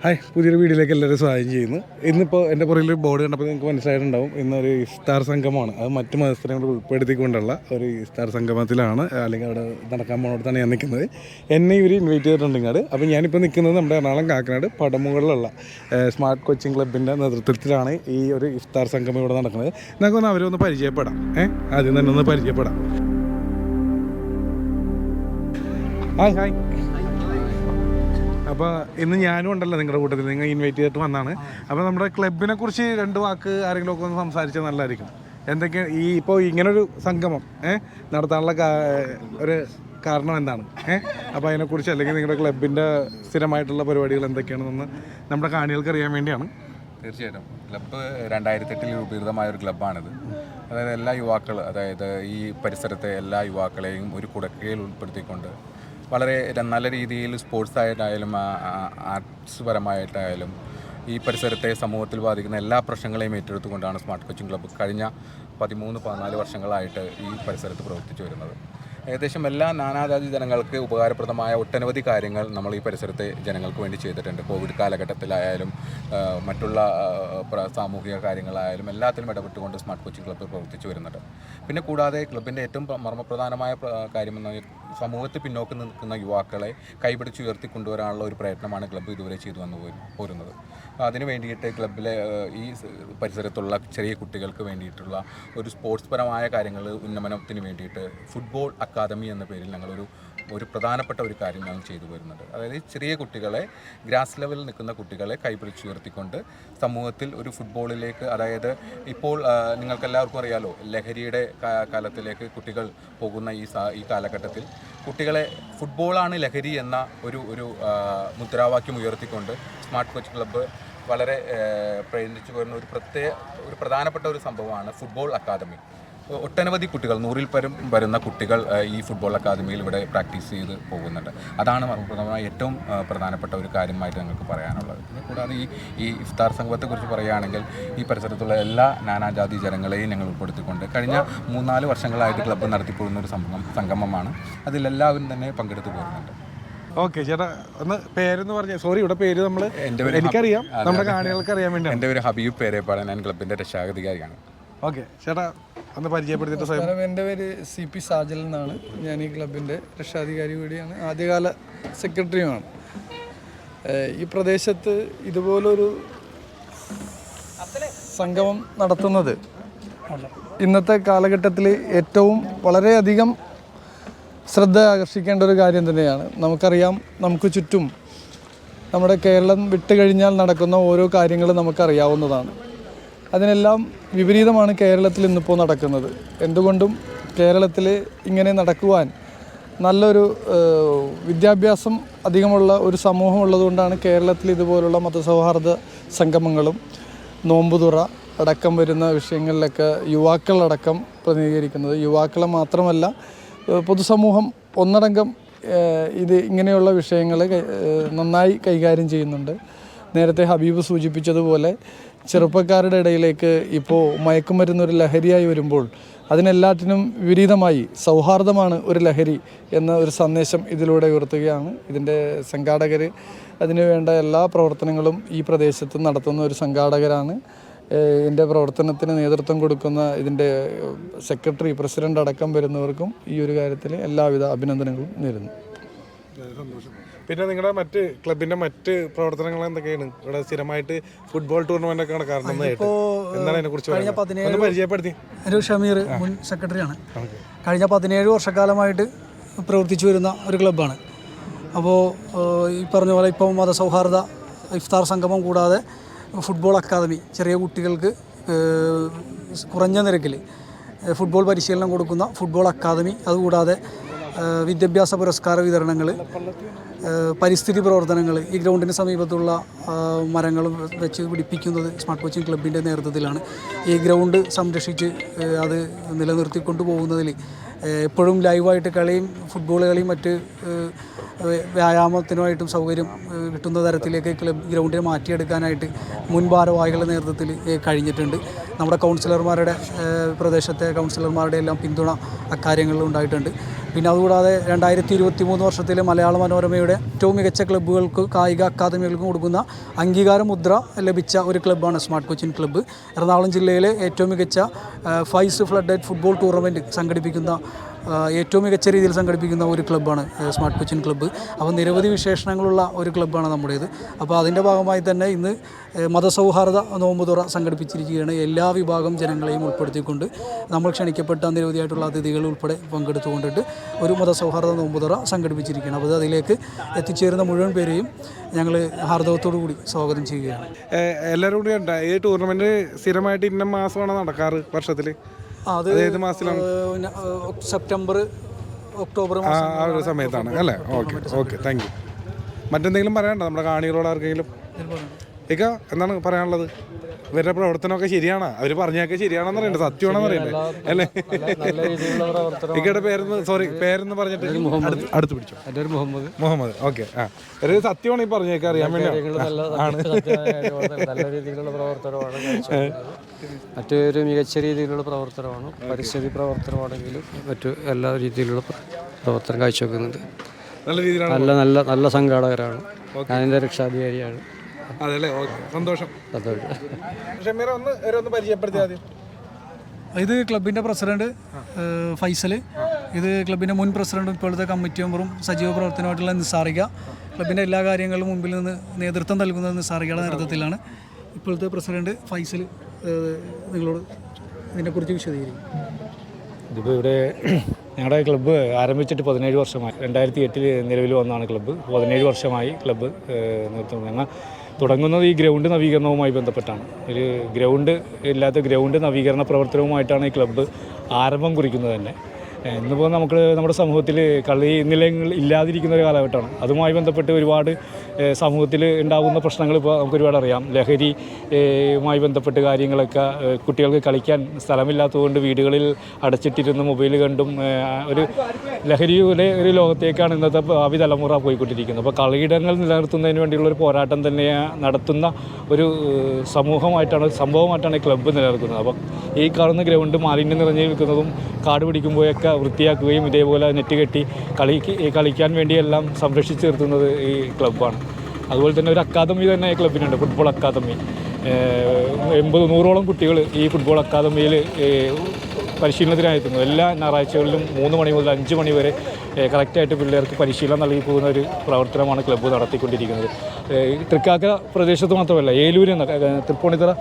Hi പുതിയൊരു വീഡിയോയിലേക്ക് എല്ലാവരും സ്വാഗതം ചെയ്യുന്നു. ഇന്നിപ്പോൾ എന്റെ പുറകിൽ ഒരു ബോർഡ് കണ്ടപ്പോൾ നിങ്ങൾക്ക് മനസ്സിലായിട്ടുണ്ടാവും ഇന്നൊരു ഇഫ്താർ സംഗമമാണ്. അത് മറ്റു മത്സരങ്ങൾ ഉൾപ്പെടുത്തിക്കൊണ്ടുള്ള ഒരു ഇഫ്താർ സംഗമത്തിലാണ് അല്ലെങ്കിൽ അവിടെ നടക്കാൻ പോകുന്നിടത്താണ് ഞാൻ നിൽക്കുന്നത്. എന്നെ ഇവർ ഇൻവൈറ്റ് ചെയ്തിട്ടുണ്ട് ഇങ്ങോട്ട് അപ്പോൾ ഞാനിപ്പോൾ നിൽക്കുന്നത് നമ്മുടെ എറണാകുളം കാക്കനാട് പടമുകളിലുള്ള സ്മാർട്ട് കോച്ചിങ് ക്ലബിന്റെ നേതൃത്വത്തിലാണ് ഈ ഒരു ഇഫ്താർ സംഗമം ഇവിടെ നടക്കുന്നത്. നമുക്കൊന്ന് അവരെ ഒന്ന് പരിചയപ്പെടാം. ഏഹ് ആദ്യം തന്നെ ഒന്ന് പരിചയപ്പെടാം. Hi hi. അപ്പോൾ ഇന്ന് ഞാനും ഉണ്ടല്ലോ നിങ്ങളുടെ കൂട്ടത്തിൽ. നിങ്ങൾ ഇൻവൈറ്റ് ചെയ്തിട്ട് വന്നാണ്. അപ്പോൾ നമ്മുടെ ക്ലബിനെ കുറിച്ച് രണ്ട് വാക്ക് ആരെങ്കിലും ഒക്കെ ഒന്ന് സംസാരിച്ചാൽ നല്ലതായിരിക്കും. എന്തൊക്കെ ഈ ഇപ്പോൾ ഇങ്ങനൊരു സംഗമം ഏഹ് നടത്താനുള്ള ഒരു കാരണം എന്താണ് ഏഹ് അപ്പോൾ അതിനെക്കുറിച്ച് അല്ലെങ്കിൽ നിങ്ങളുടെ ക്ലബിന്റെ സ്ഥിരമായിട്ടുള്ള പരിപാടികൾ എന്തൊക്കെയാണെന്ന് നമ്മുടെ കാണികൾക്ക് അറിയാൻ വേണ്ടിയാണ്. തീർച്ചയായിട്ടും. ക്ലബ്ബ് രണ്ടായിരത്തി എട്ടിൽ രൂപീകൃതമായ ഒരു ക്ലബ്ബാണിത് അതായത് എല്ലാ യുവാക്കൾ അതായത് ഈ പരിസരത്തെ എല്ലാ യുവാക്കളെയും ഒരു കുടക്കയിൽ ഉൾപ്പെടുത്തിക്കൊണ്ട് വളരെ നല്ല രീതിയിൽ സ്പോർട്സ് ആയിട്ടായാലും ആർട്സ് പരമായിട്ടായാലും ഈ പരിസരത്തെ സമൂഹത്തിൽ ബാധിക്കുന്ന എല്ലാ പ്രശ്നങ്ങളെയും ഏറ്റെടുത്തുകൊണ്ടാണ് സ്മാർട്ട് കോച്ചിങ് ക്ലബ്ബ് കഴിഞ്ഞ പതിമൂന്ന് പതിനാല് വർഷങ്ങളായിട്ട് ഈ പരിസരത്ത് പ്രവർത്തിച്ചു വരുന്നത്. ഏകദേശം എല്ലാ നാനാജാതി ജനങ്ങൾക്ക് ഉപകാരപ്രദമായ ഒട്ടനവധി കാര്യങ്ങൾ നമ്മൾ ഈ പരിസരത്തെ ജനങ്ങൾക്ക് വേണ്ടി ചെയ്തിട്ടുണ്ട്. കോവിഡ് കാലഘട്ടത്തിലായാലും മറ്റുള്ള സാമൂഹിക കാര്യങ്ങളായാലും എല്ലാത്തിലും ഇടപെട്ടുകൊണ്ട് സ്മാർട്ട് കോച്ചിങ് ക്ലബ്ബ് പ്രവർത്തിച്ചു വരുന്നുണ്ട്. പിന്നെ കൂടാതെ ക്ലബിന്റെ ഏറ്റവും പ്ര- മർമ്മപ്രധാനമായ പ്ര- കാര്യമെന്ന് സമൂഹത്തിൽ പിന്നോക്കം നിൽക്കുന്ന യുവാക്കളെ കൈപിടിച്ച് ഉയർത്തി കൊണ്ടുവരാനുള്ള ഒരു പ്രയത്നമാണ് ക്ലബ്ബ് ഇതുവരെ ചെയ്തു വന്നു പോരു- പോരുന്നത്. അതിന് വേണ്ടിയിട്ട് ക്ലബിലെ ഈ പരിസരത്തുള്ള ചെറിയ കുട്ടികൾക്ക് വേണ്ടിയിട്ടുള്ള ഒരു സ്പോർട്സ് പരമായ കാര്യങ്ങൾ ഉന്നമനത്തിന് വേണ്ടിയിട്ട് ഫുട്ബോൾ അക്കാദമി എന്ന പേരിൽ ഞങ്ങളൊരു ഒരു പ്രധാനപ്പെട്ട ഒരു കാര്യം ഞങ്ങൾ ചെയ്തു വരുന്നത് അതായത് ചെറിയ കുട്ടികളെ ഗ്രാസ് ലെവലിൽ നിൽക്കുന്ന കുട്ടികളെ കൈപിടിച്ചുയർത്തിക്കൊണ്ട് സമൂഹത്തിൽ ഒരു ഫുട്ബോളിലേക്ക് അതായത് ഇപ്പോൾ നിങ്ങൾക്കെല്ലാവർക്കും അറിയാലോ ലഹരിയുടെ കാലത്തിലേക്ക് കുട്ടികൾ പോകുന്ന ഈ ഈ കാലഘട്ടത്തിൽ കുട്ടികളെ ഫുട്ബോളാണ് ലഹരി എന്ന ഒരു ഒരു മുദ്രാവാക്യം ഉയർത്തിക്കൊണ്ട് സ്മാർട്ട് കോച്ച് ക്ലബ്ബ് വളരെ പ്രയത്നിച്ചു വരുന്ന ഒരു പ്രത്യേക ഒരു പ്രധാനപ്പെട്ട ഒരു സംഭവമാണ് ഫുട്ബോൾ അക്കാദമി. ഒട്ടനവധി കുട്ടികൾ നൂറിൽ പരം വരുന്ന കുട്ടികൾ ഈ ഫുട്ബോൾ അക്കാദമിയിൽ ഇവിടെ പ്രാക്ടീസ് ചെയ്ത് പോകുന്നുണ്ട്. അതാണ് പ്രധാനമായി ഏറ്റവും പ്രധാനപ്പെട്ട ഒരു കാര്യമായിട്ട് ഞങ്ങൾക്ക് പറയാനുള്ളത്. പിന്നെ കൂടാതെ ഈ ഈ ഇഫ്താർ സംഘത്തെക്കുറിച്ച് പറയുകയാണെങ്കിൽ ഈ പരിസരത്തുള്ള എല്ലാ നാനാജാതി ജനങ്ങളെയും ഞങ്ങൾ ഉൾപ്പെടുത്തിക്കൊണ്ട് കഴിഞ്ഞ മൂന്നാൽ വർഷങ്ങളായിട്ട് ക്ലബ്ബ് നടത്തിപ്പോകുന്ന ഒരു സംഗമം സംഗമമാണ്. അതിലെല്ലാവരും തന്നെ പങ്കെടുത്തു പോകുന്നുണ്ട്. ഓക്കെ ചേട്ടാ ഒന്ന് പേരെന്ന് പറഞ്ഞ. സോറി ഇവിടെ പേര് നമ്മൾ എനിക്കറിയാം. നമ്മുടെ കാണികൾക്ക് അറിയാൻ വേണ്ടി എന്റെ ഒരു ഹബീബ് പേരെ പാടാൻ ഞാൻ ക്ലബിന്റെ രക്ഷാധികാരിയാണ്. ഓക്കെ. ചേട്ടാ ഒന്ന് പരിചയപ്പെടുത്തിയിട്ട് സ്വയം. എന്റെ പേര് സി പി സാജൽ എന്നാണ്. ഞാൻ ഈ ക്ലബിന്റെ രക്ഷാധികാരി കൂടിയാണ്. ആദ്യകാല സെക്രട്ടറിയുമാണ്. ഈ പ്രദേശത്ത് ഇതുപോലൊരു സംഗമം നടത്തുന്നത് ഇന്നത്തെ കാലഘട്ടത്തിൽ ഏറ്റവും വളരെയധികം ശ്രദ്ധ ആകർഷിക്കേണ്ട ഒരു കാര്യം തന്നെയാണ്. നമുക്കറിയാം നമുക്ക് ചുറ്റും നമ്മുടെ കേരളം വിട്ടുകഴിഞ്ഞാൽ നടക്കുന്ന ഓരോ കാര്യങ്ങളും നമുക്കറിയാവുന്നതാണ്. അതിനെല്ലാം വിപരീതമാണ് കേരളത്തിൽ ഇന്നിപ്പോൾ നടക്കുന്നത്. എന്തുകൊണ്ടും കേരളത്തിൽ ഇങ്ങനെ നടക്കുവാൻ നല്ലൊരു വിദ്യാഭ്യാസം അധികമുള്ള ഒരു സമൂഹം ഉള്ളതുകൊണ്ടാണ് കേരളത്തിൽ ഇതുപോലുള്ള മതസൗഹാർദ്ദ സംഗമങ്ങളും നോമ്പുതുറ അടക്കം വരുന്ന വിഷയങ്ങളിലൊക്കെ യുവാക്കളടക്കം പ്രതിനിധീകരിക്കുന്നത്. യുവാക്കളെ മാത്രമല്ല പൊതുസമൂഹം ഒന്നടങ്കം ഇത് ഇങ്ങനെയുള്ള വിഷയങ്ങൾ നന്നായി കൈകാര്യം ചെയ്യുന്നുണ്ട്. നേരത്തെ ഹബീബ് സൂചിപ്പിച്ചതുപോലെ ചെറുപ്പക്കാരുടെ ഇടയിലേക്ക് ഇപ്പോൾ മയക്കുമരുന്ന് ഒരു ലഹരിയായി വരുമ്പോൾ അതിനെല്ലാറ്റിനും വിപരീതമായി സൗഹാർദ്ദമാണ് ഒരു ലഹരി എന്ന ഒരു സന്ദേശം ഇതിലൂടെ ഉയർത്തുകയാണ്. ഇതിന്റെ സംഘാടകർ അതിനുവേണ്ട എല്ലാ പ്രവർത്തനങ്ങളും ഈ പ്രദേശത്ത് നടത്തുന്ന ഒരു സംഘാടകരാണ്. എന്റെ പ്രവർത്തനത്തിന് നേതൃത്വം കൊടുക്കുന്ന ഇതിന്റെ സെക്രട്ടറി പ്രസിഡന്റ് അടക്കം വരുന്നവർക്കും ഈ ഒരു കാര്യത്തിൽ എല്ലാവിധ അഭിനന്ദനങ്ങളും നേരുന്നു. പിന്നെ നിങ്ങളുടെ മറ്റ് ക്ലബിന്റെ മറ്റ് പ്രവർത്തനങ്ങൾ എന്തൊക്കെയാണ്? ഇവിടെ സ്ഥിരമായിട്ട് ഫുട്ബോൾ ടൂർണമെന്റ് ഒക്കെ നടക്കാറുണ്ടെന്നായിട്ട് എന്താണ് അതിനെ കുറിച്ച് ഒന്ന് പരിചയപ്പെടുത്തി. ഒരു ഷമീർ മുൻ സെക്രട്ടറിയാണ്. കഴിഞ്ഞ പതിനേഴ് വർഷക്കാലമായിട്ട് പ്രവർത്തിച്ചു വരുന്ന ഒരു ക്ലബ്ബാണ്. അപ്പോൾ ഈ പറഞ്ഞ പോലെ ഇപ്പോൾ മതസൗഹാർദ്ദ ഇഫ്താർ സംഗമം കൂടാതെ ഫുട്ബോൾ അക്കാദമി ചെറിയ കുട്ടികൾക്ക് കുറഞ്ഞ നിരക്കിൽ ഫുട്ബോൾ പരിശീലനം കൊടുക്കുന്ന ഫുട്ബോൾ അക്കാദമി അതുകൂടാതെ വിദ്യാഭ്യാസ പുരസ്കാര വിതരണങ്ങൾ പരിസ്ഥിതി പ്രവർത്തനങ്ങൾ ഈ ഗ്രൗണ്ടിന് സമീപത്തുള്ള മരങ്ങൾ വെച്ച് പിടിപ്പിക്കുന്നത് സ്മാർട്ട് കോച്ചിങ് ക്ലബിന്റെ നേതൃത്വത്തിലാണ്. ഈ ഗ്രൗണ്ട് സംരക്ഷിച്ച് അത് നിലനിർത്തിക്കൊണ്ട് പോകുന്നതിൽ എപ്പോഴും ലൈവായിട്ട് കളിയും ഫുട്ബോൾ കളിയും മറ്റ് വ്യായാമത്തിനുമായിട്ടും സൗകര്യം കിട്ടുന്ന തരത്തിലേക്ക് ക്ലബ് ഗ്രൗണ്ടിനെ മാറ്റിയെടുക്കാനായിട്ട് മുൻ ഭാരവാഹികളുടെ നേതൃത്വത്തിൽ കഴിഞ്ഞിട്ടുണ്ട്. നമ്മുടെ കൗൺസിലർമാരുടെ പ്രദേശത്തെ കൗൺസിലർമാരുടെ എല്ലാം പിന്തുണ അക്കാര്യങ്ങളിൽ ഉണ്ടായിട്ടുണ്ട്. പിന്നെ അതുകൂടാതെ രണ്ടായിരത്തി ഇരുപത്തി മൂന്ന് വർഷത്തിലെ മലയാള മനോരമയുടെ ഏറ്റവും മികച്ച ക്ലബ്ബുകൾക്ക് കായിക അക്കാദമികൾക്കും കൊടുക്കുന്ന അംഗീകാര മുദ്ര ലഭിച്ച ഒരു ക്ലബ്ബാണ് സ്മാർട്ട് കൊച്ചിൻ ക്ലബ്ബ്. എറണാകുളം ജില്ലയിലെ ഏറ്റവും മികച്ച ഫൈസ് ഫ്ലഡ് ഫുട്ബോൾ ടൂർണമെന്റ് സംഘടിപ്പിക്കുന്ന ഏറ്റവും മികച്ച രീതിയിൽ സംഘടിപ്പിക്കുന്ന ഒരു ക്ലബ്ബാണ് സ്മാർട്ട് കൊച്ചിൻ ക്ലബ്ബ്. അപ്പോൾ നിരവധി വിശേഷണങ്ങളുള്ള ഒരു ക്ലബ്ബാണ് നമ്മുടേത്. അപ്പോൾ അതിന്റെ ഭാഗമായി തന്നെ ഇന്ന് മതസൗഹാർദ്ദ നോമ്പുതുറ സംഘടിപ്പിച്ചിരിക്കുകയാണ്. എല്ലാ വിഭാഗം ജനങ്ങളെയും ഉൾപ്പെടുത്തിക്കൊണ്ട് നമ്മൾ ക്ഷണിക്കപ്പെട്ട നിരവധിയായിട്ടുള്ള അതിഥികൾ ഉൾപ്പെടെ പങ്കെടുത്തുകൊണ്ടിട്ട് ഒരു മതസൗഹാർദ്ദ നോമ്പുതുറ സംഘടിപ്പിച്ചിരിക്കുകയാണ്. അപ്പോൾ അതിലേക്ക് എത്തിച്ചേരുന്ന മുഴുവൻ പേരെയും ഞങ്ങൾ ഹാർദവത്തോടു കൂടി സ്വാഗതം ചെയ്യുകയാണ്. എല്ലാവരും കൂടി ഈ ടൂർണമെന്റ് സ്ഥിരമായിട്ട് ഇന്ന മാസമാണ് നടക്കാറ് വർഷത്തിൽ അത് ഏത് മാസത്തിലാണ്? സെപ്റ്റംബർ ഒക്ടോബർ ആ ആ ഒരു സമയത്താണ് അല്ലേ? Okay okay thank you. മറ്റെന്തെങ്കിലും പറയാനുണ്ടോ നമ്മുടെ കാണികളോട് ആർക്കെങ്കിലും? ഇക്ക എന്താണ് പറയാനുള്ളത്? ഇവരുടെ പ്രവർത്തനമൊക്കെ ശരിയാണോ. അവർ പറഞ്ഞൊക്കെ ശരിയാണെന്ന് പറയുന്നത് സത്യമാണെന്ന് പറയുന്നത് അല്ലേ? ഇക്കയുടെ പേരെന്ന് സോറി പേരെന്ന് പറഞ്ഞിട്ട് അടുത്ത് പിടിച്ചു. എന്റെ ഒരു മുഹമ്മദ്. മുഹമ്മദ്. ഓക്കെ. ആ. ഒരു സത്യമാണ് ഈ പറഞ്ഞേക്കാ അറിയാൻ വേണ്ടി ആണ്. നല്ല രീതിയിലുള്ള പ്രവർത്തനമാണ്. മറ്റൊരു മികച്ച രീതിയിലുള്ള പ്രവർത്തനമാണ്. പരിസ്ഥിതി പ്രവർത്തനമാണെങ്കിലും മറ്റു എല്ലാ രീതിയിലുള്ള പ്ര- പ്രവർത്തനം കാഴ്ചവെക്കുന്നുണ്ട്. നല്ല രീതിയിലാണ് നല്ല നല്ല നല്ല സംഘാടകരാണ്. ഞാനെന്റെ രക്ഷാധികാരിയാണ്. അതെല്ലേ? ഓക്കെ സന്തോഷം. സന്തോഷം. ഒന്ന് ഒരു ഒന്ന് പരിചയപ്പെടുത്തി ആദ്യം ഇത് ക്ലബിന്റെ പ്രസിഡന്റ് ഫൈസൽ ഇത് ക്ലബിന്റെ മുൻ പ്രസിഡന്റും ഇപ്പോഴത്തെ കമ്മിറ്റി മെമ്പറും സജീവ പ്രവർത്തനമായിട്ടുള്ള നിസാറിക. ക്ലബിന്റെ എല്ലാ കാര്യങ്ങളും മുമ്പിൽ നിന്ന് നേതൃത്വം നൽകുന്നത് നിസാറികയുടെ നേതൃത്വത്തിലാണ്. ഇപ്പോഴത്തെ പ്രസിഡന്റ് ഫൈസൽ നിങ്ങളോട് ഇതിനെക്കുറിച്ച് വിശദീകരിക്കും. ഇതിപ്പോൾ ഇവിടെ ഞങ്ങളുടെ ക്ലബ്ബ് ആരംഭിച്ചിട്ട് പതിനേഴ് വർഷമായി. രണ്ടായിരത്തി എട്ടിൽ നിലവിൽ വന്നതാണ് ക്ലബ്ബ്. പതിനേഴ് വർഷമായി ക്ലബ്ബ് നിർത്തുന്നത്. ഞങ്ങൾ തുടങ്ങുന്നത് ഈ ഗ്രൗണ്ട് നവീകരണവുമായി ബന്ധപ്പെട്ടാണ്. ഒരു ഗ്രൗണ്ട് ഇല്ലാത്ത ഗ്രൗണ്ട് നവീകരണ പ്രവർത്തനവുമായിട്ടാണ് ഈ ക്ലബ്ബ് ആരംഭം കുറിക്കുന്നത് തന്നെ. ഇന്നിപ്പോൾ നമുക്ക് നമ്മുടെ സമൂഹത്തിൽ കളി നിലയങ്ങൾ ഇല്ലാതിരിക്കുന്ന ഒരു കാലഘട്ടമാണ്. അതുമായി ബന്ധപ്പെട്ട് ഒരുപാട് സമൂഹത്തിൽ ഉണ്ടാകുന്ന പ്രശ്നങ്ങൾ ഇപ്പോൾ നമുക്ക് ഒരുപാട് അറിയാം. ലഹരി യുമായി മായി ബന്ധപ്പെട്ട് കാര്യങ്ങളൊക്കെ കുട്ടികൾക്ക് കളിക്കാൻ സ്ഥലമില്ലാത്തതുകൊണ്ട് വീടുകളിൽ അടച്ചിട്ടിരുന്ന് മൊബൈൽ കണ്ടും ഒരു ലഹരിയുടെ ഒരു ലോകത്തേക്കാണ് ഇന്നത്തെ ഭാവി തലമുറ പോയിക്കൊണ്ടിരിക്കുന്നത്. അപ്പോൾ കളിയിടങ്ങൾ നിലനിർത്തുന്നതിന് വേണ്ടിയുള്ള ഒരു പോരാട്ടം തന്നെ നടത്തുന്ന ഒരു സമൂഹമായിട്ടാണ് സംഭവമായിട്ടാണ് ഈ ക്ലബ്ബ് നിലനിൽക്കുന്നത്. അപ്പം ഈ കാണുന്ന ഗ്രൗണ്ട് മാലിന്യം നിറഞ്ഞു നിൽക്കുന്നതും കാട് പിടിക്കുമ്പോഴൊക്കെ വൃത്തിയാക്കുകയും ഇതേപോലെ നെറ്റ് കെട്ടി കളി കളിക്കാൻ വേണ്ടിയെല്ലാം സംരക്ഷിച്ചു നിർത്തുന്നത് ഈ ക്ലബ്ബാണ്. അതുപോലെ തന്നെ ഒരു അക്കാദമി തന്നെ ക്ലബിനുണ്ട് ഫുട്ബോൾ അക്കാദമി എൺപത് നൂറോളം കുട്ടികൾ ഈ ഫുട്ബോൾ അക്കാദമിയിൽ പരിശീലനത്തിനായി എല്ലാ ഞായറാഴ്ചകളിലും മൂന്ന് മണി മുതൽ അഞ്ച് മണി വരെ കറക്റ്റായിട്ട് പിള്ളേർക്ക് പരിശീലനം നൽകി പോകുന്ന ഒരു പ്രവർത്തനമാണ് ക്ലബ്ബ് നടത്തിക്കൊണ്ടിരിക്കുന്നത്. തൃക്കാക്കര പ്രദേശത്ത് മാത്രമല്ല ഏലൂർ എന്ന തൃപ്പൂണിത്തറ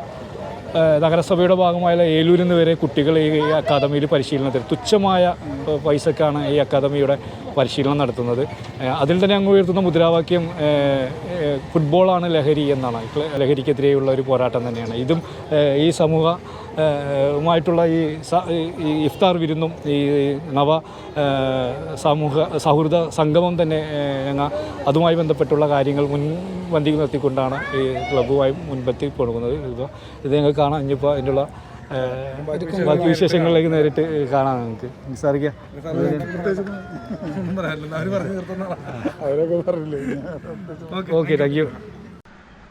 നഗരസഭയുടെ ഭാഗമായ ഏലൂരിൽ നിന്ന് വരെ കുട്ടികൾ ഈ അക്കാദമിയിൽ പരിശീലനത്തിൽ തുച്ഛമായ പൈസക്കാണ് ഈ അക്കാദമിയുടെ പരിശീലനം നടത്തുന്നത്. അതിൽ തന്നെ അങ്ങ് ഉയർത്തുന്ന മുദ്രാവാക്യം ഫുട്ബോളാണ് ലഹരി എന്നാണ്. ലഹരിക്കെതിരെയുള്ള ഒരു പോരാട്ടം തന്നെയാണ്. ഇതും ഈ സമൂഹ മായിട്ടുള്ള ഈ ഈ ഇഫ്താർ വിരുന്നും ഈ നവ സാമൂഹ സൗഹൃദ സംഗമം തന്നെ ഞങ്ങൾ അതുമായി ബന്ധപ്പെട്ടുള്ള കാര്യങ്ങൾ മുൻപന്തി നിർത്തിക്കൊണ്ടാണ് ഈ ക്ലബ്ബുമായി മുൻപത്തി കൊടുക്കുന്നത് ഇപ്പോൾ ഇത് ഞങ്ങൾ കാണാം. ഇനിയിപ്പോൾ അതിനുള്ള ബാക്കി വിശേഷങ്ങളിലേക്ക് നേരിട്ട് കാണാം നമുക്ക് നിസ്സാരിക്കാം ഓക്കെ താങ്ക് യു.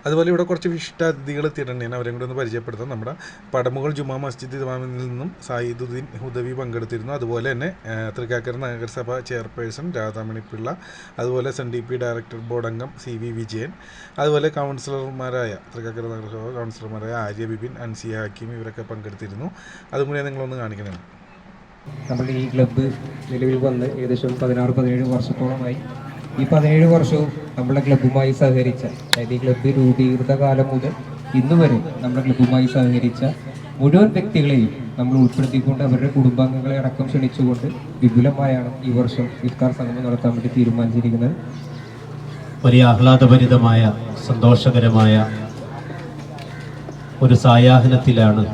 അതുപോലെ ഇവിടെ കുറച്ച് വിശിഷ്ടാതിഥികൾ എത്തിയിട്ടുണ്ടെങ്കിൽ അവരെയും കൂടി ഒന്ന് പരിചയപ്പെടുത്താം നമ്മുടെ പടമുകൾ ജുമാ മസ്ജിദ് ഇമാമിൽ നിന്നും സായിദുദ്ദീൻ ഹുദവി പങ്കെടുത്തിരുന്നു. അതുപോലെ തന്നെ തൃക്കാക്കര നഗരസഭ ചെയർപേഴ്സൺ രാധാമണി പിള്ള അതുപോലെ S N D P director board അംഗം സി വി വിജയൻ അതുപോലെ കൗൺസിലർമാരായ തൃക്കാക്കര നഗരസഭ കൗൺസിലർമാരായ ആര്യ ബിപിൻ അൻസിയ ഹക്കീം ഇവരൊക്കെ പങ്കെടുത്തിരുന്നു. അതും കൂടി നിങ്ങളൊന്ന് കാണിക്കണം. നമ്മുടെ ഈ ക്ലബ്ബ് നിലവിൽ വന്ന് ഏകദേശം പതിനാറ് പതിനേഴ് വർഷത്തോളമായി. ഈ പതിനേഴ് വർഷവും നമ്മുടെ ക്ലബ്ബുമായി സഹകരിച്ച അതായത് ഈ ക്ലബ്ബ് രൂപീകൃത കാലം മുതൽ ഇന്ന് വരെ നമ്മുടെ ക്ലബ്ബുമായി സഹകരിച്ച മുഴുവൻ വ്യക്തികളെയും നമ്മൾ ഉൾപ്പെടുത്തിക്കൊണ്ട് അവരുടെ കുടുംബാംഗങ്ങളെ അടക്കം ക്ഷണിച്ചുകൊണ്ട് വിപുലമായാണ് ഈ വർഷം ഇഫ്താർ സംഗമം നടത്താൻ വേണ്ടി തീരുമാനിച്ചിരിക്കുന്നത്. വലിയ ആഹ്ലാദഭരിതമായ സന്തോഷകരമായ ഒരു സായാഹ്നത്തിലാണ്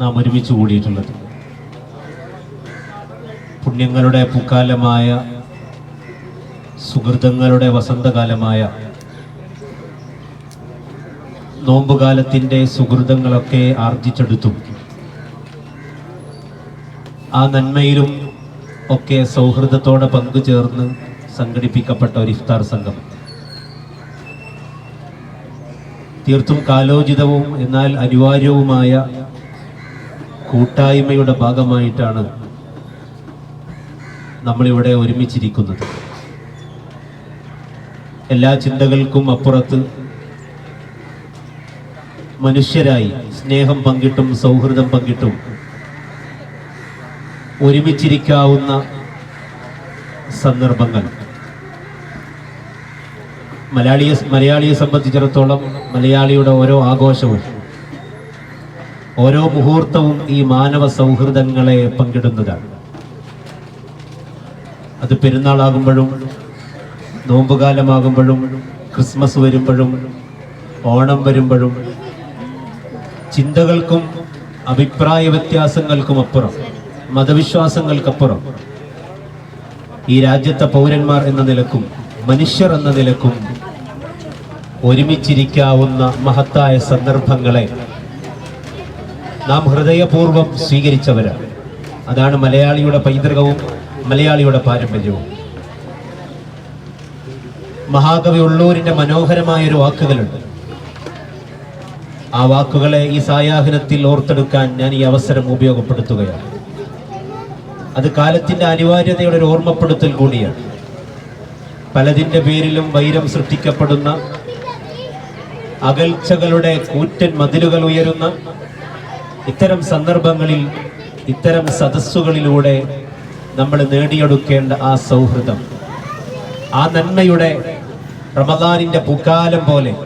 നാം ഒരുമിച്ച് കൂടിയിട്ടുള്ളത്. പുണ്യങ്ങളുടെ പൂക്കാലമായ സുഹൃതങ്ങളുടെ വസന്തകാലമായ നോമ്പുകാലത്തിന്റെ സുഹൃതങ്ങളൊക്കെ ആർജിച്ചെടുത്തു. ആ നന്മയിലും ഒക്കെ സൗഹൃദത്തോടെ പങ്കുചേർന്ന് സംഘടിപ്പിക്കപ്പെട്ട ഒരു ഇഫ്താർ സംഘം. തീർത്തും കാലോചിതവും എന്നാൽ അനിവാര്യവുമായ കൂട്ടായ്മയുടെ ഭാഗമായിട്ടാണ് നമ്മളിവിടെ ഒരുമിച്ചിരിക്കുന്നത്. എല്ലാ ചിന്തകൾക്കും അപ്പുറത്ത് മനുഷ്യരായി സ്നേഹം പങ്കിട്ടും സൗഹൃദം പങ്കിട്ടും ഒരുമിച്ചിരിക്കാവുന്ന സന്ദർഭങ്ങൾ. മലയാളിയെ മലയാളിയെ സംബന്ധിച്ചിടത്തോളം മലയാളിയുടെ ഓരോ ആഘോഷവും ഓരോ മുഹൂർത്തവും ഈ മാനവ സൗഹൃദങ്ങളെ പങ്കിടുന്നതാണ്. അത് പെരുന്നാളാകുമ്പോഴും നോമ്പുകാലമാകുമ്പോഴും ക്രിസ്മസ് വരുമ്പോഴും ഓണം വരുമ്പോഴും ചിന്തകൾക്കും അഭിപ്രായ വ്യത്യാസങ്ങൾക്കും അപ്പുറം മതവിശ്വാസങ്ങൾക്കപ്പുറം ഈ രാജ്യത്തെ പൗരന്മാർ എന്ന നിലക്കും മനുഷ്യർ എന്ന നിലക്കും ഒരുമിച്ചിരിക്കാവുന്ന മഹത്തായ സന്ദർഭങ്ങളെ നാം ഹൃദയപൂർവം സ്വീകരിച്ചവരാണ്. അതാണ് മലയാളിയുടെ പൈതൃകവും മലയാളിയുടെ പാരമ്പര്യവും. മഹാകവി ഉള്ളൂരിന്റെ മനോഹരമായ ഒരു വാക്കുകളുണ്ട്. ആ വാക്കുകളെ ഈ സായാഹ്നത്തിൽ ഓർത്തെടുക്കാൻ ഞാൻ ഈ അവസരം ഉപയോഗപ്പെടുത്തുകയാണ്. അത് കാലത്തിന്റെ അനിവാര്യതയുടെ ഒരു ഓർമ്മപ്പെടുത്തൽ കൂടിയാണ്. പലതിന്റെ പേരിലും വൈരം സൃഷ്ടിക്കപ്പെടുന്ന അകൽച്ചകളുടെ കൂറ്റൻ മതിലുകൾ ഉയരുന്ന ഇത്തരം സന്ദർഭങ്ങളിൽ ഇത്തരം സദസ്സുകളിലൂടെ നമ്മൾ നേടിയെടുക്കേണ്ട ആ സൗഹൃദം. ആ നന്മയുടെ റമദാനിന്റെ പൂക്കാലം പോലെ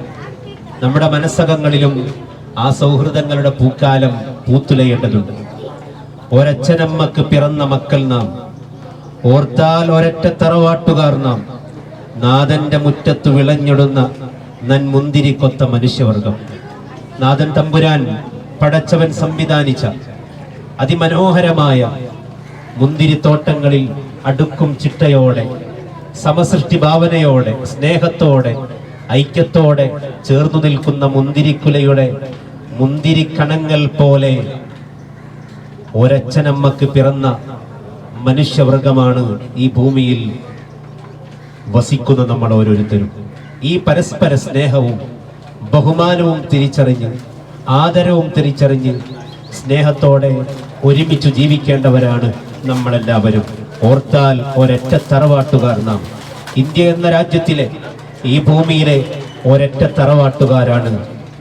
നമ്മുടെ മനസ്സകങ്ങളിലും ആ സൗഹൃദങ്ങളുടെ പൂക്കാലം പൂത്തുലയേണ്ടതുണ്ട്. ഒരച്ഛനമ്മക്ക് പിറന്ന മക്കൾ നാം ഓർത്താൽ ഒരറ്റ തറവാട്ടുകാർ നാം നാഥന്റെ മുറ്റത്ത് വിളഞ്ഞിടുന്ന നൻമുന്തിരിക്കൊത്ത മനുഷ്യവർഗം. നാഥൻ തമ്പുരാൻ പടച്ചവൻ സംവിധാനിച്ച അതിമനോഹരമായ മുന്തിരിത്തോട്ടങ്ങളിൽ അടുക്കും ചിട്ടയോടെ സമസൃഷ്ടി ഭാവനയോടെ സ്നേഹത്തോടെ ഐക്യത്തോടെ ചേർന്നു നിൽക്കുന്ന മുന്തിരിക്കുലയുടെ മുന്തിരിക്കണങ്ങൾ പോലെ ഒരച്ഛനമ്മക്ക് പിറന്ന മനുഷ്യവർഗമാണ് ഈ ഭൂമിയിൽ വസിക്കുന്ന നമ്മൾ ഓരോരുത്തരും. ഈ പരസ്പര സ്നേഹവും ബഹുമാനവും തിരിച്ചറിഞ്ഞ് ആദരവും തിരിച്ചറിഞ്ഞ് സ്നേഹത്തോടെ ഒരുമിച്ച് ജീവിക്കേണ്ടവരാണ് നമ്മളെല്ലാവരും. ഓർത്താൽ ഒരൊറ്റ തറവാട്ടുകാർ നാം. ഇന്ത്യ എന്ന രാജ്യത്തിലെ ഈ ഭൂമിയിലെ ഒരൊറ്റ തറവാട്ടുകാരാണ്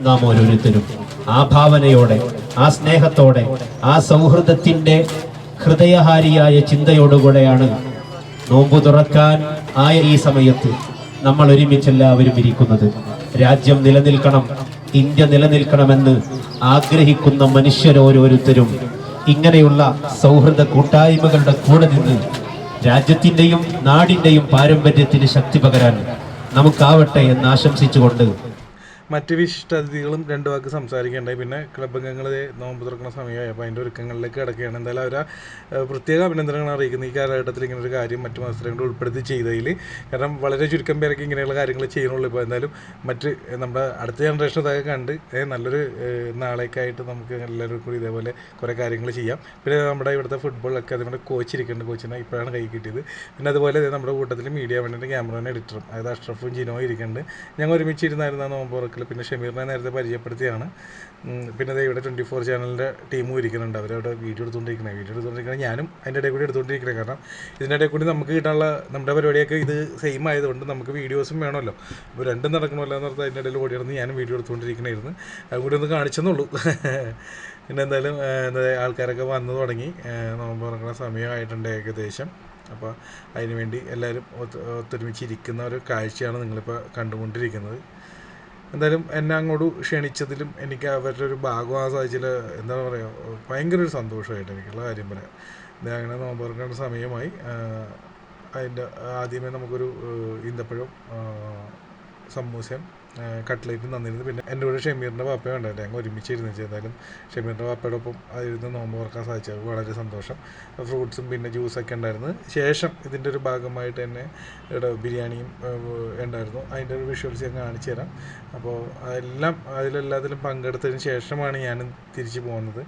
നാം ഓരോരുത്തരും. ആ ഭാവനയോടെ ആ സ്നേഹത്തോടെ ആ സൗഹൃദത്തിന്റെ ഹൃദയഹാരിയായ ചിന്തയോടുകൂടെയാണ് നോമ്പു തുറക്കാൻ ആയ ഈ സമയത്ത് നമ്മൾ ഒരുമിച്ച് എല്ലാവരും ഇരിക്കുന്നത്. രാജ്യം നിലനിൽക്കണം ഇന്ത്യ നിലനിൽക്കണമെന്ന് ആഗ്രഹിക്കുന്ന മനുഷ്യരോരോരുത്തരും ഇങ്ങനെയുള്ള സൗഹൃദ കൂട്ടായ്മകളുടെ കൂടെ നിന്ന് രാജ്യത്തിന്റെയും നാടിന്റെയും പാരമ്പര്യത്തിന് ശക്തി പകരാൻ നമുക്കാവട്ടെ എന്ന് ആശംസിച്ചുകൊണ്ട് മറ്റ് വിശിഷ്ടാതിഥികളും രണ്ട് വാക്ക് സംസാരിക്കേണ്ടായി. പിന്നെ ക്ലബ് അംഗങ്ങൾ നോമ്പ് തുറക്കുന്ന സമയമായി. അപ്പോൾ അതിന്റെ ഒരുക്കങ്ങളിലേക്ക് കിടക്കുകയാണ്. എന്തായാലും അവരെ പ്രത്യേക അഭിനന്ദനങ്ങൾ അറിയിക്കുന്നത്. ഈ കാലഘട്ടത്തിൽ ഇങ്ങനെ ഒരു കാര്യം മറ്റ് മത്സരങ്ങൾ ഉൾപ്പെടുത്തി ചെയ്തതിൽ കാരണം വളരെ ചുരുക്കം പേരൊക്കെ ഇങ്ങനെയുള്ള കാര്യങ്ങൾ ചെയ്യുന്നുള്ളൂ. ഇപ്പോൾ എന്തായാലും മറ്റ് നമ്മുടെ അടുത്ത ജനറേഷൻ അതൊക്കെ കണ്ട് നല്ലൊരു നാളേക്കായിട്ട് നമുക്ക് എല്ലാവരും കൂടി ഇതേപോലെ കുറേ കാര്യങ്ങൾ ചെയ്യാം. പിന്നെ നമ്മുടെ ഇവിടുത്തെ ഫുട്ബോൾ അതിന്റെ കോച്ച് ഇരിക്കുന്നുണ്ട്. കോച്ചിനെ ഇപ്പോഴാണ് കൈ കിട്ടിയത്. പിന്നെ അതുപോലെ നമ്മുടെ കൂട്ടത്തിൽ മീഡിയ വേണ്ടിയിട്ട് ക്യാമറമാൻ എഡിറ്ററും അതായത് അഷ്റഫും ജിനോയും ഇരിക്കുന്നുണ്ട്. ഞങ്ങൾ ഒരുമിച്ചിരുന്നായിരുന്നു ആ നോമ്പ് തുറക്കൽ പിന്നെ ഷമീറിനെ നേരത്തെ പരിചയപ്പെടുത്തിയാണ്. പിന്നെ ദേ ഇവിടെ ട്വന്റി ഫോർ ചാനലിന്റെ ടീമും ഇരിക്കുന്നുണ്ട്. അവരവിടെ വീഡിയോ എടുത്തുകൊണ്ടിരിക്കുന്നത്. വീഡിയോ എടുത്തുകൊണ്ടിരിക്കുന്നത് ഞാനും അതിന്റെ ഇടയിൽ കൂടി എടുത്തുകൊണ്ടിരിക്കുന്നത് കാരണം ഇതിന്റെ ഇടയിൽ കൂടി നമുക്ക് കിട്ടാനുള്ള നമ്മുടെ പരിപാടിയൊക്കെ ഇത് സെയിം ആയതുകൊണ്ട് നമുക്ക് വീഡിയോസും വേണമല്ലോ. അപ്പോൾ രണ്ടും നടക്കണമല്ലോ എന്ന് പറഞ്ഞാൽ അതിന്റെ ഇടയിൽ ഓടിയിടുന്ന് ഞാനും വീഡിയോ എടുത്തുകൊണ്ടിരിക്കണമായിരുന്നു അതുകൂടി ഒന്ന് കാണിച്ചെന്നുള്ളൂ പിന്നെ എന്തായാലും എന്താ ആൾക്കാരൊക്കെ വന്നു തുടങ്ങി. നോമ്പ് തുറക്കുന്ന സമയമായിട്ടുണ്ട് ഏകദേശം. അപ്പോൾ അതിനുവേണ്ടി എല്ലാവരും ഒത്ത് ഒത്തൊരുമിച്ചിരിക്കുന്ന ഒരു കാഴ്ചയാണ് നിങ്ങളിപ്പോൾ കണ്ടുകൊണ്ടിരിക്കുന്നത്. എന്തായാലും എന്നെ അങ്ങോട്ട് ക്ഷണിച്ചതിലും എനിക്ക് അവരുടെ ഒരു ഭാഗമാകാൻ സാധിച്ചതിൽ എന്താ പറയുക ഭയങ്കര ഒരു സന്തോഷമായിട്ട് എനിക്കുള്ള കാര്യം പറയാം. അങ്ങനെ നോമ്പ് തുറക്കേണ്ട സമയമായി. അതിന്റെ ആദ്യമേ നമുക്കൊരു ഈന്തപ്പഴം സമൂസയും കട്ട്ലേറ്റും തന്നിരുന്നു. പിന്നെ എന്റെ കൂടെ ഷമീറിന്റെ പാപ്പയും ഉണ്ടായിരുന്നു. ഞങ്ങൾ ഒരുമിച്ചിരുന്നു ചെയ്താലും ഷമീറിന്റെ പാപ്പയുടെ ഒപ്പം അതിരുന്ന് നോമ്പ് തുറക്കാൻ സാധിച്ചത്. വളരെ സന്തോഷം. ഫ്രൂട്ട്സും പിന്നെ ജ്യൂസൊക്കെ ഉണ്ടായിരുന്നു. ശേഷം ഇതിന്റെ ഒരു ഭാഗമായിട്ട് തന്നെ ഇവിടെ ബിരിയാണിയും ഉണ്ടായിരുന്നു. അതിന്റെ ഒരു വിഷ്വൽസ് ഞാൻ കാണിച്ചു തരാം. അപ്പോൾ അതെല്ലാം അതിലെല്ലാത്തിലും പങ്കെടുത്തതിന് ശേഷമാണ് ഞാൻ തിരിച്ചു പോകുന്നത്.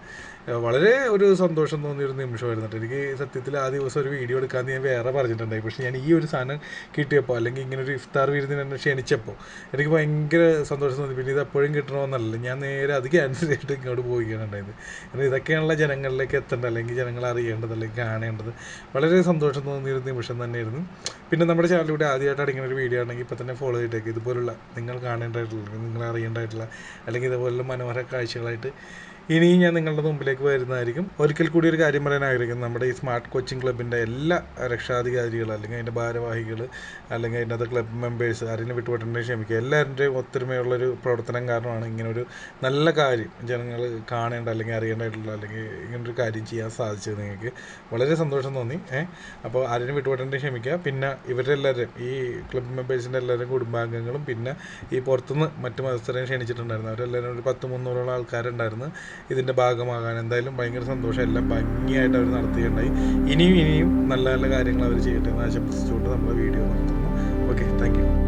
വളരെ ഒരു സന്തോഷം തോന്നിയൊരു നിമിഷമായിരുന്നു കേട്ടോ. എനിക്ക് സത്യത്തിൽ ആ ദിവസം ഒരു വീഡിയോ എടുക്കാമെന്ന് ഞാൻ വേറെ പറഞ്ഞിട്ടുണ്ടായി. പക്ഷേ ഞാൻ ഈ ഒരു സാധനം കിട്ടിയപ്പോൾ അല്ലെങ്കിൽ ഇങ്ങനെ ഒരു ഇഫ്താർ വിരുന്നിന് എന്നെ ക്ഷണിച്ചപ്പോൾ എനിക്ക് ഭയങ്കര സന്തോഷം തോന്നി. പിന്നെ ഇത് എപ്പോഴും കിട്ടണമെന്നല്ല. ഞാൻ നേരെ അത് ക്യാൻസൽ ചെയ്തിട്ട് ഇങ്ങോട്ട് പോവുകയാണ് കാരണം ഇതൊക്കെയാണല്ലോ ജനങ്ങളിലേക്ക് എത്തേണ്ടത് അല്ലെങ്കിൽ ജനങ്ങൾ അറിയേണ്ടത് അല്ലെങ്കിൽ കാണേണ്ടത്. വളരെ സന്തോഷം തോന്നിയ ഒരു നിമിഷം തന്നെയായിരുന്നു. പിന്നെ നമ്മുടെ ചാനലിലൂടെ ആദ്യമായിട്ട് അടങ്ങിയ ഒരു വീഡിയോ ആണെങ്കിൽ ഇപ്പോൾ തന്നെ ഫോളോ ചെയ്തേക്ക്. ഇതുപോലുള്ള നിങ്ങൾ കാണേണ്ടതായിട്ടുള്ള നിങ്ങൾ അറിയേണ്ടതായിട്ടുള്ള അല്ലെങ്കിൽ ഇതുപോലുള്ള മനോഹര കാഴ്ചകളായിട്ട് ഇനിയും ഞാൻ നിങ്ങളുടെ മുമ്പിലേക്ക് വരുന്നതായിരിക്കും. ഒരിക്കൽ കൂടി ഒരു കാര്യം പറയാൻ ആഗ്രഹിക്കുന്നു. നമ്മുടെ ഈ സ്മാർട്ട് കോച്ചിങ് ക്ലബിന്റെ എല്ലാ രക്ഷാധികാരികൾ അല്ലെങ്കിൽ അതിന്റെ ഭാരവാഹികൾ അല്ലെങ്കിൽ അതിന്റെ അത് ക്ലബ് മെമ്പേഴ്സ് ആരെങ്കിലും വിട്ടുപോയിട്ടുണ്ടെങ്കിൽ ക്ഷമിക്കുക. എല്ലാവരുടെയും ഒത്തൊരുമയുള്ളൊരു പ്രവർത്തനം കാരണമാണ് ഇങ്ങനെ ഒരു നല്ല കാര്യം ജനങ്ങൾ കാണേണ്ട അല്ലെങ്കിൽ അറിയേണ്ടതായിട്ടുള്ള അല്ലെങ്കിൽ ഇങ്ങനൊരു കാര്യം ചെയ്യാൻ സാധിച്ചത് നിങ്ങൾക്ക്. വളരെ സന്തോഷം തോന്നി. ഏഹ് അപ്പോൾ ആരെങ്കിലും വിട്ടുപോയിട്ടുണ്ടെങ്കിൽ ക്ഷമിക്കുക. പിന്നെ ഇവരുടെ എല്ലാവരും ഈ ക്ലബ് മെമ്പേഴ്സിന്റെ എല്ലാവരും കുടുംബാംഗങ്ങളും പിന്നെ ഈ പുറത്തുനിന്ന് മറ്റു മത്സരം ക്ഷണിച്ചിട്ടുണ്ടായിരുന്നു. അവരെല്ലാവരും ഒരു പത്ത് മുന്നൂറോളം ആൾക്കാരുണ്ടായിരുന്നു. ഇതിന്റെ ഭാഗമാകാൻ എന്തായാലും ഭയങ്കര സന്തോഷം. എല്ലാം ഭംഗിയായിട്ട് അവർ നടത്തുകയുണ്ടായി ഇനിയും ഇനിയും നല്ല നല്ല കാര്യങ്ങൾ അവർ ചെയ്യട്ടെ എന്ന് ആശംസിച്ചുകൊണ്ട് നമ്മുടെ വീഡിയോ നിർത്തുന്നു. Okay thank